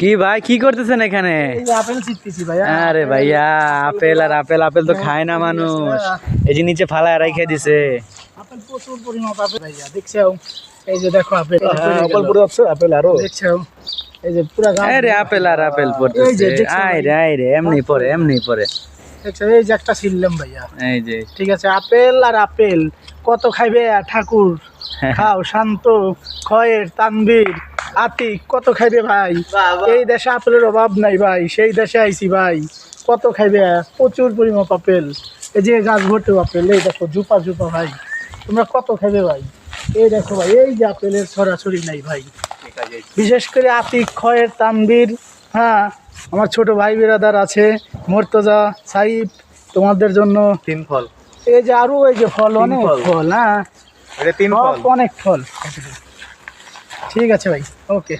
কি ভাই কি করতেছেন এখানে? আপেল ছিটতেছি আরে ভাইয়া আপেল আর আপেল আপেল তো খায় না মানুষ। এই যে নিচে ফালায় রাইখে দিছে। আপেল প্রচুর পরিমাণ আপেল ভাইয়া দেখছ এই যে দেখো আপেল আপেল পড়ে যাচ্ছে আপেল আরও। দেখছ এই যে পুরা গাছ আরে আপেল আর আপেল এই পড়তেছে। আয় রে আয় রে এমনি পরে এমনি পরে দেখছ এই যে একটা ছিললাম ভাইয়া। এই যে। ঠিক আছে আপেল আর আপেল কত খাইবে ঠাকুর? খাও শান্ত খয়ের তানবীর। আতিক কত খাইবে ভাই? এই দেশে আপেলের অভাব নাই ভাই সেই দেশে আইছি ভাই। কত খাইবে? প্রচুর পরিমাণ আপেল। এই যে গাছ ভর্তি আপেল এই দেখো জুপা জুপা ভাই। তোমরা কত খাইবে ভাই? এই দেখো ভাই এই যে আপেলের ছড়াছড়ি নাই ভাই। বিশেষ করে আতিক খয়ের তানবীর হ্যাঁ আমার ছোট ভাই বিরাদার আছে মর্তজা সাইফ তোমাদের জন্য তিন ফল। এই যে আরও এই যে ফল অনেক ফল। হ্যাঁ। তিন অনেক ফল। ঠিক আছে ভাই ওকে।